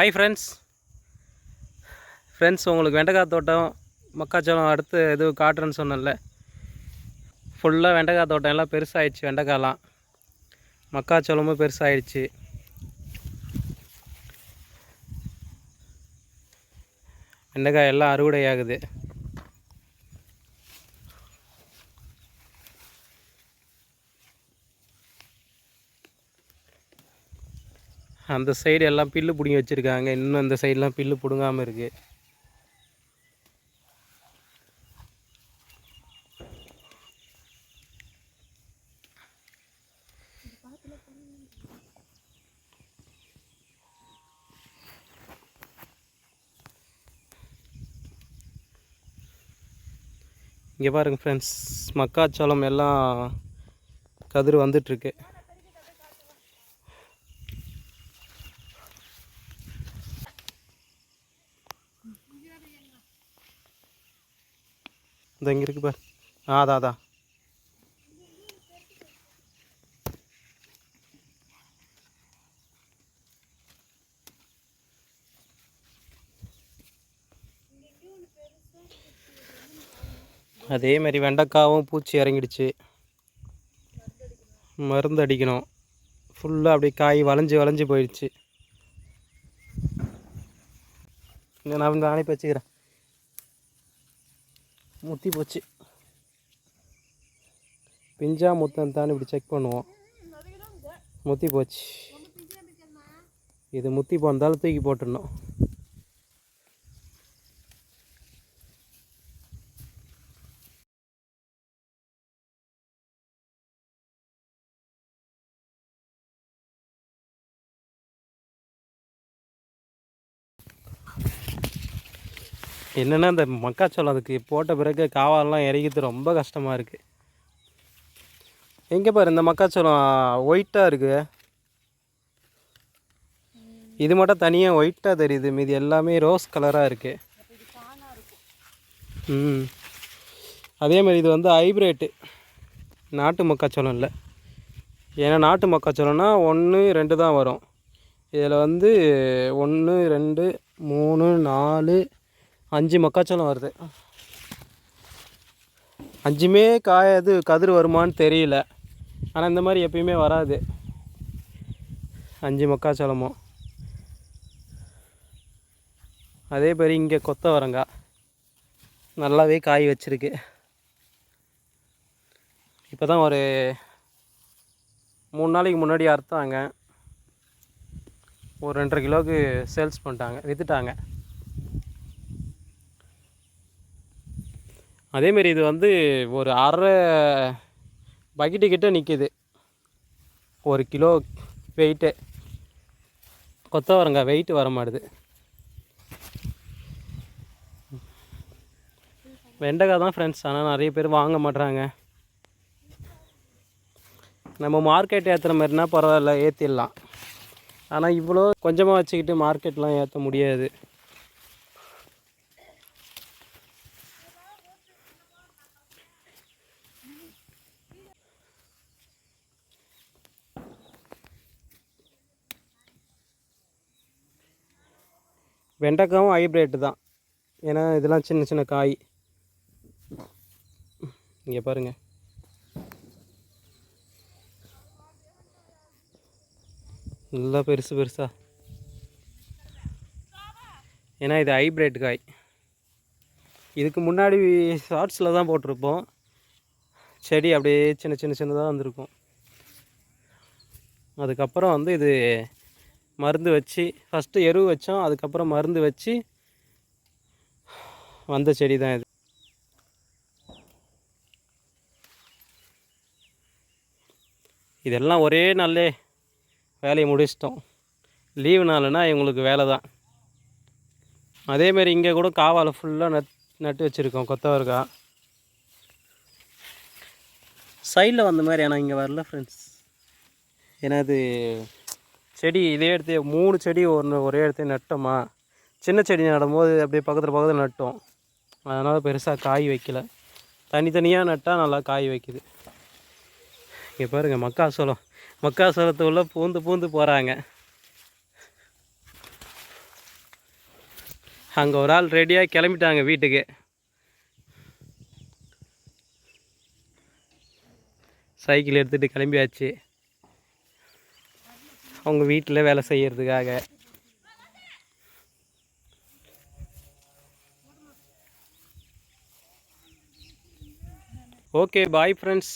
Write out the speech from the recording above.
Hi friends friends உங்களுக்கு வெண்டைக்காய் தோட்டம் மக்காச்சோளம் அடுத்து எதுவும் காட்டுறேன்னு சொன்னேன்ல. ஃபுல்லாக வெண்டைக்காய் தோட்டம் எல்லாம் பெருசாகிடுச்சு வெண்டைக்காயெலாம். மக்காச்சோளமும் பெருசாகிடுச்சு வெண்டைக்காய் எல்லாம் அறுவடை ஆகுது அந்த சைடு எல்லாம் பில்லு பிடுங்கி வச்சுருக்காங்க. இன்னும் அந்த சைடெலாம் பில்லு பிடுங்காமல் இருக்குது இங்கே பாருங்க ஃப்ரெண்ட்ஸ் மக்காச்சோளம் எல்லாம் கதிர் வந்துட்டுருக்கு இந்த இங்கே இருக்கு பார். ஆ அதான் அதான் அதே மாதிரி வெண்டைக்காவும் பூச்சி இறங்கிடுச்சு. மருந்து அடிக்கணும். ஃபுல்லாக அப்படியே காய் வளைஞ்சு வளைஞ்சு போயிடுச்சு. நான் வந்து அனுப்பி வச்சுக்கிறேன். முத்தி போச்சு. பிஞ்சா முத்தம் இப்படி செக் பண்ணுவோம். முத்தி போச்சு. இது முத்தி போந்தாலும் தூக்கி போட்டுடணும். என்னென்னா இந்த மக்காச்சோளம் அதுக்கு போட்ட பிறகு காவாலெலாம் இறக்கிறது ரொம்ப கஷ்டமாக இருக்குது எங்கே பாரு இந்த மக்காச்சோளம் ஒயிட்டாக இருக்குது இது மட்டும் தனியாக ஒயிட்டாக தெரியுது. மீதி எல்லாமே ரோஸ் கலராக இருக்குது ம். அதே மாதிரி இது வந்து ஹைப்ரேட்டு நாட்டு மக்காச்சோளம் இல்லை. ஏன்னா நாட்டு மக்காச்சோளம்னா ஒன்று ரெண்டு தான் வரும். இதில் வந்து ஒன்று ரெண்டு மூணு நாலு அஞ்சு மக்காச்சோளம் வருது. அஞ்சுமே காயாது கதிர் வருமான்னு தெரியல. ஆனால் இந்த மாதிரி எப்பயுமே வராது. அஞ்சு மக்காச்சோளமும் அதே மாதிரி இங்கே கொத்தவரங்காய் நல்லாவே காய் வச்சிருக்கு. இப்போ தான் ஒரு மூணு நாளைக்கு முன்னாடி அறுத்தாங்க. ஒரு ரெண்டரை கிலோவுக்கு சேல்ஸ் பண்ணிட்டாங்க விற்றுட்டாங்க அதேமாரி இது வந்து ஒரு அரை பக்கெட்டு கிட்டே நிற்கிது ஒரு கிலோ வெயிட்டு கொத்தவரங்காய் வெயிட்டு வர மாட்டுது வெண்டைக்காய் தான் ஃப்ரெண்ட்ஸ் ஆனால் நிறைய பேர் வாங்க மாட்றாங்க. நம்ம மார்க்கெட் ஏற்றுற மாதிரினா பரவாயில்ல ஏற்றிடலாம் ஆனால் இவ்வளோ கொஞ்சமாக வச்சுக்கிட்டு மார்க்கெட்லாம் ஏற்ற முடியாது. வெண்டைக்காவும் ஹைப்ரேட்டு தான். ஏன்னா இதெல்லாம் சின்ன சின்ன காய். இங்கே பாருங்கள் நல்லா பெருசு பெருசா. ஏன்னா இது ஹைப்ரேட் காய். இதுக்கு முன்னாடி ஷார்ட்ஸில் தான் போட்டிருப்போம். செடி அப்படியே சின்ன சின்ன சின்னதாக வந்திருக்கும். அதுக்கப்புறம் வந்து இது மருந்து வச்சு ஃபஸ்ட்டு எரு வச்சோம் அதுக்கப்புறம் மருந்து வச்சு வந்த செடி தான் இது. இதெல்லாம் ஒரே நாளே வேலையை முடிச்சிட்டோம். லீவு நாள்னா இவங்களுக்கு வேலை தான். அதேமாரி இங்கே கூட காவால் ஃபுல்லாக நட் நட்டு வச்சுருக்கோம் கொத்தவரக்காய் சைடில் வந்த மாதிரி ஆனால் இங்கே வரல ஃப்ரெண்ட்ஸ் ஏன்னா அது செடி இதே எடுத்து மூணு செடி ஒன்று ஒரே இடத்துல நட்டோமா? சின்ன செடி நடும்போது அப்படியே பக்கத்தில் பக்கத்தில் நட்டோம். அதனால் பெருசாக காய் வைக்கல. தனித்தனியாக நட்டால் நல்லா காய் வைக்குது. இங்கே பாருங்கள் மக்காசோளம் மக்காசோளத்து பூந்து பூந்து போகிறாங்க அங்கே ஒரு ஆள் ரெடியாக கிளம்பிட்டாங்க வீட்டுக்கு. சைக்கிள் எடுத்துகிட்டு கிளம்பியாச்சு. அவங்க வீட்டில் வேலை செய்கிறதுக்காக ஓகே பாய் ஃப்ரெண்ட்ஸ்